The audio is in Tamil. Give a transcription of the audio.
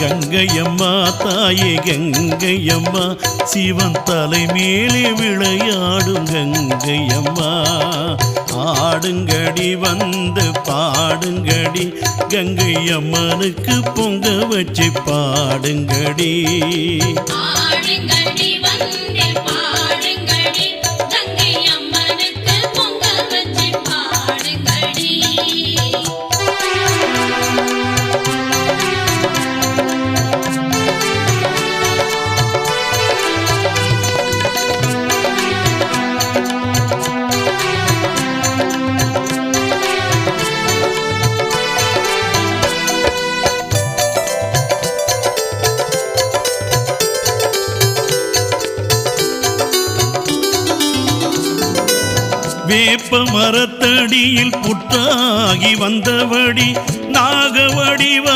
கங்கையம்மா தாயே கங்கையம்மா சிவன் தலை மேலே விளையாடும் கங்கையம்மா. ஆடுங்கடி வந்து பாடுங்கடி கங்கையம்மனுக்கு பொங்க வச்சு பாடுங்கடி. ஆடுங்கடி வந்து வேப்ப மரத்தடியில் புற்றாகி வந்தவடி நாகவடிவ